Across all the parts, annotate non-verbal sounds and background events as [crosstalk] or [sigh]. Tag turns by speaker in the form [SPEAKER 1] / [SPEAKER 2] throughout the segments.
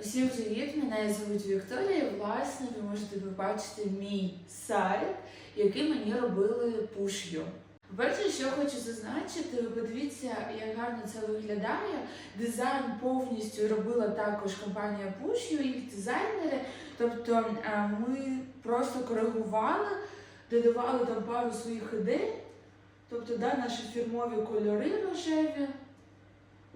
[SPEAKER 1] Всім привіт! Мене звуть Вікторія. і, Власне, ви можете побачити мій сайт, який мені робили пуш'ю. Перше, що хочу зазначити, ви подивіться, як гарно це виглядає. Дизайн повністю робила також компанія Pushю, їх дизайнери. Тобто е, ми просто коригували, додавали там пару своїх ідей. Тобто, да, наші фірмові кольори рожеві.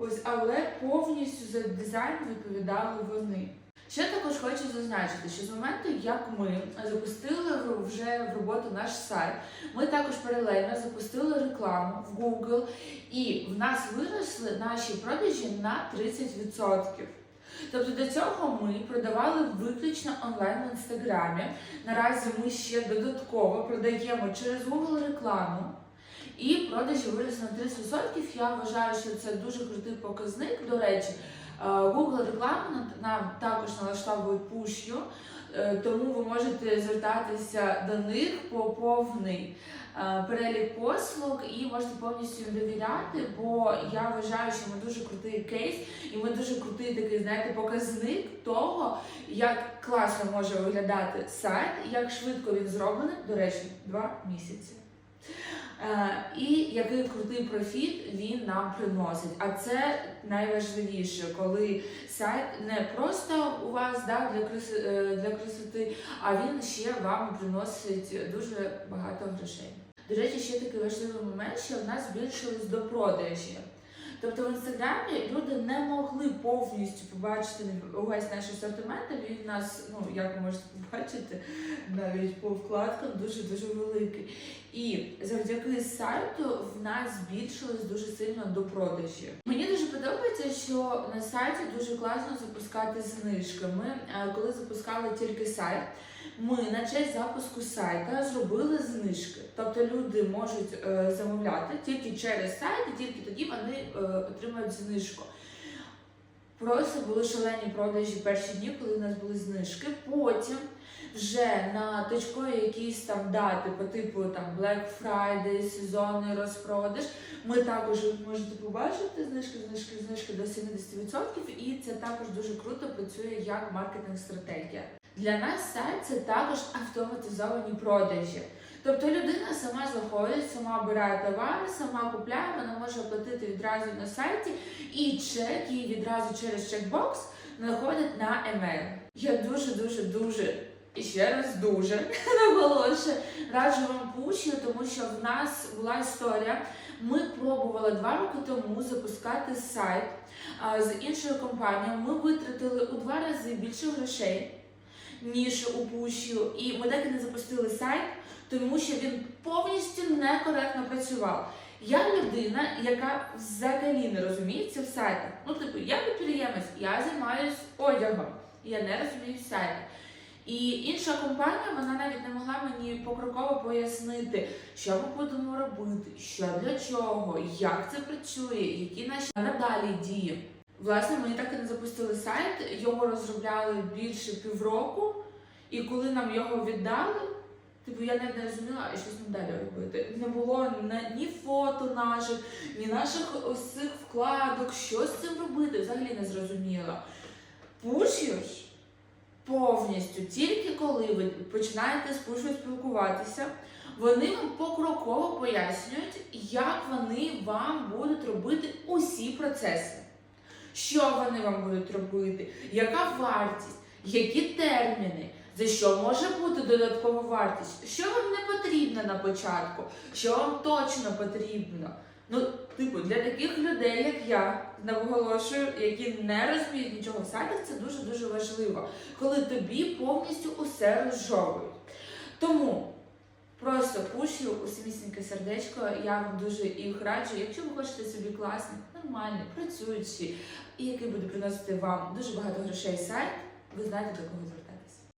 [SPEAKER 1] Ось, але повністю за дизайн відповідали вони. Ще також хочу зазначити, що з моменту, як ми запустили вже в роботу наш сайт, ми також паралельно запустили рекламу в Google, і в нас виросли наші продажі на 30%. Тобто до цього ми продавали виключно онлайн в інстаграмі. Наразі ми ще додатково продаємо через Google рекламу. І продажі виросли на 30%. Я вважаю, що це дуже крутий показник. До речі, е, Google рекламу нам- також налаштовують пушю, е, тому ви можете звертатися до них по повний е, перелік послуг і можете повністю довіряти, бо я вважаю, що ми дуже крутий кейс, і ми дуже крутий такий, знаєте, показник того, як класно може виглядати сайт, як швидко він зроблений. До речі, два місяці. Е, І який крутий профіт він нам приносить. А це найважливіше, коли сайт не просто у вас да, для, е, для красоти, а він ще вам приносить дуже багато грошей. До речі, ще такий важливий момент, що в нас збільшились до продажі. Тобто в інстаграмі люди не могли повністю побачити увесь наш асортимент. Він у нас, ну як ви можете побачити, навіть по вкладкам дуже дуже великий. І завдяки сайту в нас збільшилось дуже сильно до продажі. Мені дуже подобається, що на сайті дуже класно запускати знижки. Ми е, коли запускали тільки сайт, ми на честь запуску сайта зробили знижки. Тобто люди можуть е, замовляти тільки через сайт, і тільки тоді вони е, отримають знижку. Просто були шалені продажі перші дні, коли у нас були знижки. Потім вже на точкові якісь там дати по типу там Black Friday, сезонний розпродаж. Ми також можете побачити знижки, знижки, знижки до 70%, і це також дуже круто працює як маркетинг-стратегія. Для нас сайт це також автоматизовані продажі. Тобто людина сама заходить, сама обирає товари, сама купляє, вона може оплатити відразу на сайті, і чек її відразу через чекбокс знаходить на емейл. Я дуже, дуже, і ще раз дуже [laughs] наголошую, раджу вам пушю, тому що в нас була історія. Ми пробували два роки тому запускати сайт з іншою компанією. Ми витратили у два рази більше грошей, ніж у пущу, і ми так не запустили сайт, тому що він повністю некоректно працював. Я людина, яка взагалі не розуміється в сайтах. Ну, типу, я підприємець, я займаюся одягом, я не розумію в. І інша компанія вона навіть не могла мені покроково пояснити, що ми будемо робити, що для чого, як це працює, які наші надалі дії. Власне, ми так і не запустили сайт, його розробляли більше півроку, і коли нам його віддали, типу я навіть не розуміла, а що з ним далі робити. Не було ні фото наших, ні наших ось цих вкладок, що з цим робити, взагалі не зрозуміла. Пуш'юш повністю, тільки коли ви починаєте з пушою спілкуватися, вони вам покроково пояснюють, як вони вам будуть робити усі процеси. Що вони вам будуть робити, яка вартість, які терміни, за що може бути додаткова вартість, що вам не потрібно на початку, що вам точно потрібно. Ну, типу, для таких людей, як я, наголошую, які не розуміють нічого в сайтах, це дуже-дуже важливо, коли тобі повністю усе розжовують. Тому просто пушу усімісіньке сердечко, я вам дуже їх раджу. Якщо ви хочете собі класний, нормальний, працюючий, і який буде приносити вам дуже багато грошей сайт, ви знаєте, до кого звертатися.